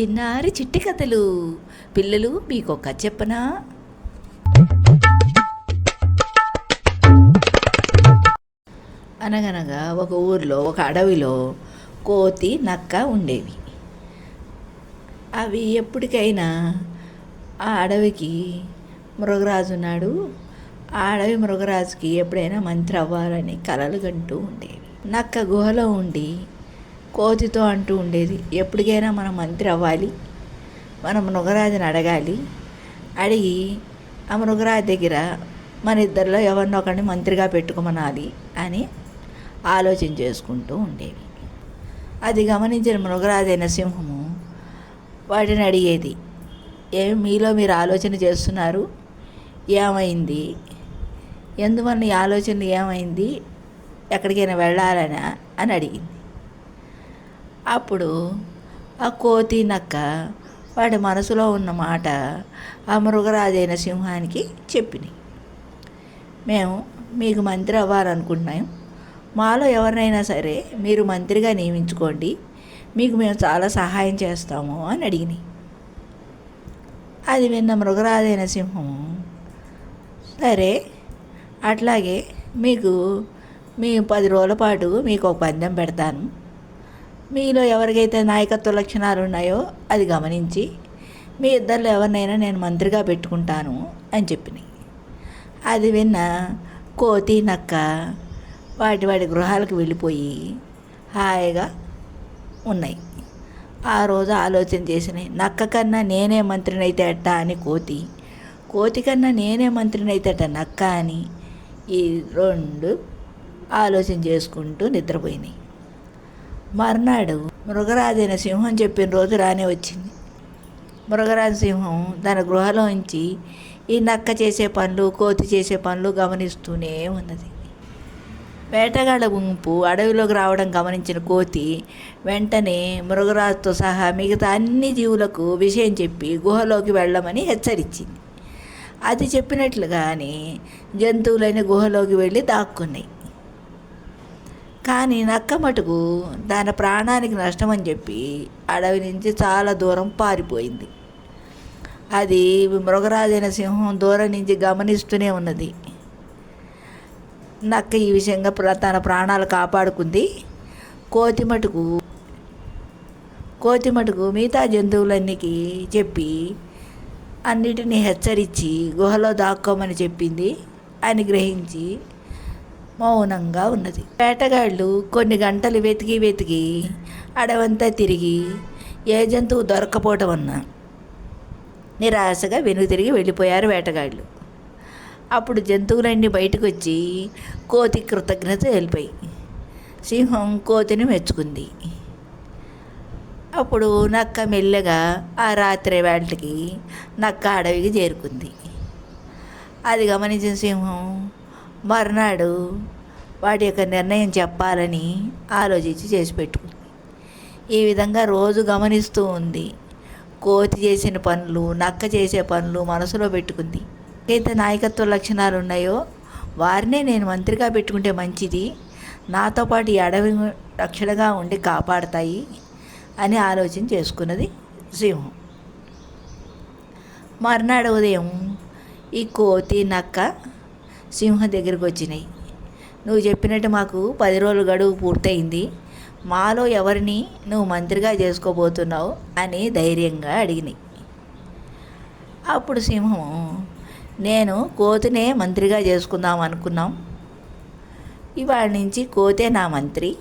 చిన్నారి చిట్టి కథలు. పిల్లలు మీకు ఒక కథ చెప్పనా? అనగనగా ఒక ఊర్లో ఒక అడవిలో కోతి నక్క ఉండేవి. అవి ఎప్పటికైనా ఆ అడవికి మృగరాజు ఉన్నాడు. ఆ అడవి మృగరాజుకి ఎప్పుడైనా మంత్రి అవ్వాలని కలలు కంటూ ఉండేవి. నక్క గుహలో ఉండి కోతితో అంటూ ఉండేది. ఎప్పటికైనా మనం మంత్రి అవ్వాలి. మనం మృగరాజుని అడగాలి. అడిగి ఆ మృగరాజు దగ్గర మన ఇద్దరిలో ఎవరినో ఒకరిని మంత్రిగా పెట్టుకోమనాలి అని ఆలోచన చేసుకుంటూ ఉండేవి అది గమనించిన మృగరాజైన సింహము వాటిని అడిగేది ఏమి మీలో మీరు ఆలోచన చేస్తున్నారు? ఏమైంది? ఎందువల్ల ఈ ఆలోచన ఏమైంది? ఎక్కడికైనా వెళ్ళాలనా? అని అడిగింది. అప్పుడు ఆ కోతి నక్క వాడి మనసులో ఉన్న మాట ఆ మృగరాజైన సింహానికి చెప్పినాయి. మేము మీకు మంత్రి అవ్వాలనుకుంటున్నాం. మాలో ఎవరినైనా సరే మీరు మంత్రిగా నియమించుకోండి. మీకు మేము చాలా సహాయం చేస్తాము అని అడిగినాయి. అది విన్న మృగరాజైన సింహము సరే అట్లాగే మీకు మీ పది రోజుల పాటు మీకు ఒక పందెం పెడతాను. మీలో ఎవరికైతే నాయకత్వ లక్షణాలు ఉన్నాయో అది గమనించి మీ ఇద్దరిలో ఎవరినైనా నేను మంత్రిగా పెట్టుకుంటాను అని చెప్పినాయి. అది విన్న కోతి నక్క వాటి వాటి గృహాలకు వెళ్ళిపోయి హాయిగా ఉన్నాయి. ఆ రోజు ఆలోచన చేసినాయి నక్క కన్నా నేనే మంత్రిని అయితే అట్ట అని కోతి కోతి కన్నా నేనే మంత్రిని అయితే అట్ట నక్క అని ఈ రెండు ఆలోచన చేసుకుంటూ నిద్రపోయినాయి. మర్నాడు మృగరాజైన సింహం చెప్పిన రోజు రానే వచ్చింది. మృగరాజ సింహం తన గృహలోంచి ఈ నక్క చేసే పనులు కోతి చేసే పనులు గమనిస్తూనే ఉన్నది. వేటగాళ్ళ గుంపు అడవిలోకి రావడం గమనించిన కోతి వెంటనే మృగరాజుతో సహా మిగతా అన్ని జీవులకు విషయం చెప్పి గుహలోకి వెళ్ళమని హెచ్చరించింది. అది చెప్పినట్లుగానే జంతువులైన గుహలోకి వెళ్ళి దాక్కున్నాయి. కానీ నక్క మటుకు దాని ప్రాణానికి నష్టం అని చెప్పి అడవి నుంచి చాలా దూరం పారిపోయింది. అది మృగరాజైన సింహం దూరం నుంచి గమనిస్తూనే ఉన్నది. నక్క ఈ విషయంగా తన ప్రాణాలు కాపాడుకుంది. కోతి మటుకు కోతి మటుకు మిగతా జంతువులన్నీకి చెప్పి అన్నిటినీ హెచ్చరించి గుహలో దాక్కోమని చెప్పింది. అని గ్రహించి మౌనంగా ఉన్నది. వేటగాళ్ళు కొన్ని గంటలు వెతికి వెతికి అడవంతా తిరిగి ఏ జంతువు దొరకపోవటం వలన నిరాశగా వెనుక తిరిగి వెళ్ళిపోయారు వేటగాళ్ళు. అప్పుడు జంతువులన్నీ బయటకు వచ్చి కోతి కృతజ్ఞత వెళ్ళిపోయి సింహం కోతిని మెచ్చుకుంది. అప్పుడు నక్క మెల్లగా ఆ రాత్రి వేళకి నక్క అడవికి చేరుకుంది. అది గమనించిన సింహం మర్నాడు వాటి యొక్క నిర్ణయం చెప్పాలని ఆలోచించి చేసి పెట్టుకుంది. ఈ విధంగా రోజు గమనిస్తూ ఉంది. కోతి చేసిన పనులు నక్క చేసే పనులు మనసులో పెట్టుకుంది. అయితే నాయకత్వ లక్షణాలు ఉన్నాయో వారినే నేను మంత్రిగా పెట్టుకుంటే మంచిది. నాతో పాటు ఈ అడవి రక్షణగా ఉండి కాపాడతాయి అని ఆలోచన చేసుకున్నది సింహం. మర్నాడు ఉదయం ఈ కోతి నక్క సింహం దగ్గరికి వచ్చినాయి. నువ్వు చెప్పినట్టు మాకు పది రోజులు గడువు పూర్తయింది. మాలో ఎవరిని నువ్వు మంత్రిగా చేసుకోబోతున్నావు అని ధైర్యంగా అడిగినాయి. అప్పుడు సింహం నేను కోతినే మంత్రిగా చేసుకుందాం అనుకున్నాం. ఇవాళ నుంచి కోతే నా మంత్రి.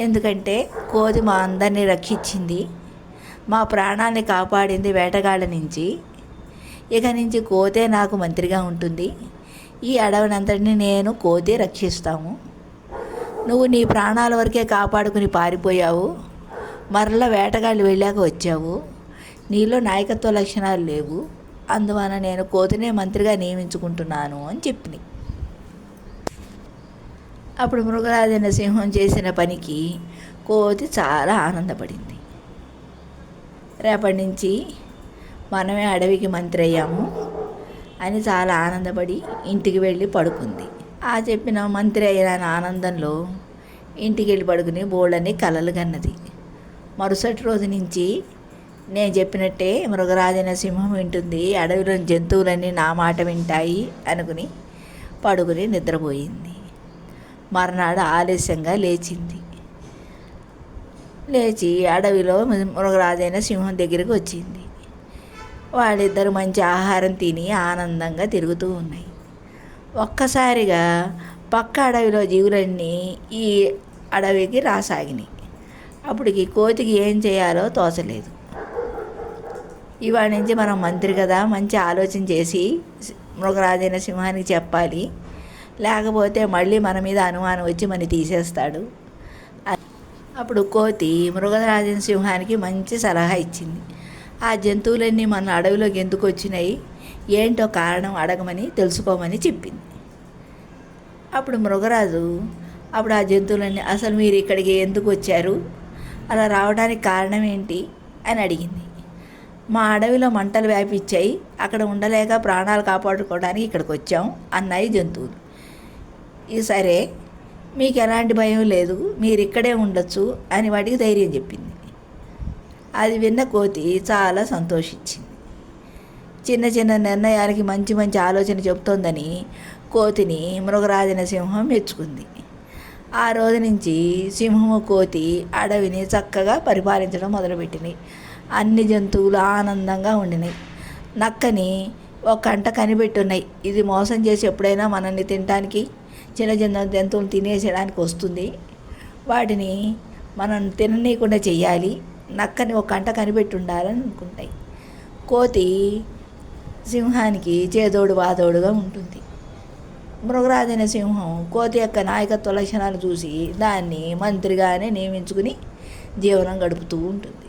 ఎందుకంటే కోతి మా అందరినీ రక్షించింది. మా ప్రాణాన్ని కాపాడింది వేటగాళ్ళ నుంచి. ఇక నుంచి కోతే నాకు మంత్రిగా ఉంటుంది. ఈ అడవినంతటిని నేను కోతే రక్షిస్తాము. నువ్వు నీ ప్రాణాల వరకే కాపాడుకుని పారిపోయావు. మరలా వేటగాళ్ళు వెళ్ళాక వచ్చావు. నీలో నాయకత్వ లక్షణాలు లేవు. అందువలన నేను కోతినే మంత్రిగా నియమించుకుంటున్నాను అని చెప్పింది అప్పుడు మృగరాజైన సింహం చేసిన పనికి కోతి చాలా ఆనందపడింది. రేపటి నుంచి మనమే అడవికి మంత్రి అయ్యాము. అని చాలా ఆనందపడి ఇంటికి వెళ్ళి పడుకుంది. ఆ చెప్పిన మంత్రి అయిన ఆనందంలో ఇంటికి వెళ్ళి పడుకుని బోళ్ళని కలలు కన్నది. మరుసటి రోజు నుంచి నేను చెప్పినట్టే మృగరాజైన సింహం వింటుంది అడవిలోని జంతువులన్నీ నా మాట వింటాయి అనుకుని పడుకుని నిద్రపోయింది. మర్నాడు ఆలస్యంగా లేచింది. లేచి అడవిలో మృగరాజైన సింహం దగ్గరికి వచ్చింది. వాళ్ళిద్దరు మంచి ఆహారం తిని ఆనందంగా తిరుగుతూ ఉన్నాయి. ఒక్కసారిగా పక్క అడవిలో జీవులన్నీ ఈ అడవికి రాసాగినాయి. అప్పటికి కోతికి ఏం చేయాలో తోచలేదు. ఇవాళ నుంచి మనం మంత్రి కదా మంచి ఆలోచన చేసి మృగరాజైన సింహానికి చెప్పాలి. లేకపోతే మళ్ళీ మన మీద అనుమానం వచ్చి మన తీసేస్తాడు. అప్పుడు కోతి మృగరాజైన సింహానికి మంచి సలహా ఇచ్చింది. ఆ జంతువులన్నీ మన అడవిలోకి ఎందుకు వచ్చినాయి? ఏంటో కారణం అడగమని తెలుసుకోమని చెప్పింది. అప్పుడు మృగరాజు అప్పుడు ఆ జంతువులన్నీ అసలు మీరు ఇక్కడికి ఎందుకు వచ్చారు? అలా రావడానికి కారణం ఏంటి? అని అడిగింది. మా అడవిలో మంటలు వ్యాపించాయి. అక్కడ ఉండలేక ప్రాణాలు కాపాడుకోవడానికి ఇక్కడికి వచ్చాం అన్నాయి జంతువులు. ఇది సరే మీకు ఎలాంటి భయం లేదు. మీరు ఇక్కడే ఉండొచ్చు అని వాటికి ధైర్యం చెప్పింది. అది విన్న కోతి చాలా సంతోషించింది. చిన్న చిన్న నిర్ణయాలకి మంచి మంచి ఆలోచన చెబుతోందని కోతిని మృగరాజన సింహం మెచ్చుకుంది. ఆ రోజు నుంచి సింహము కోతి అడవిని చక్కగా పరిపాలించడం మొదలుపెట్టినాయి అన్ని జంతువులు ఆనందంగా ఉండినాయి. నక్కని ఒక కంట కనిపెట్టున్నాయి. ఇది మోసం చేసి ఎప్పుడైనా మనల్ని తినడానికి చిన్న చిన్న జంతువులు తినేసేయడానికి వస్తుంది. వాటిని మనం తిననీయకుండా చేయాలి. నక్కని ఒక కంట కనిపెట్టి ఉండాలని అనుకుంటాయి. కోతి సింహానికి చేదోడు వాదోడుగా ఉంటుంది. మృగరాజైన సింహం కోతి యొక్క నాయకత్వ లక్షణాలు చూసి దాన్ని మంత్రిగానే నియమించుకుని జీవనం గడుపుతూ ఉంటుంది.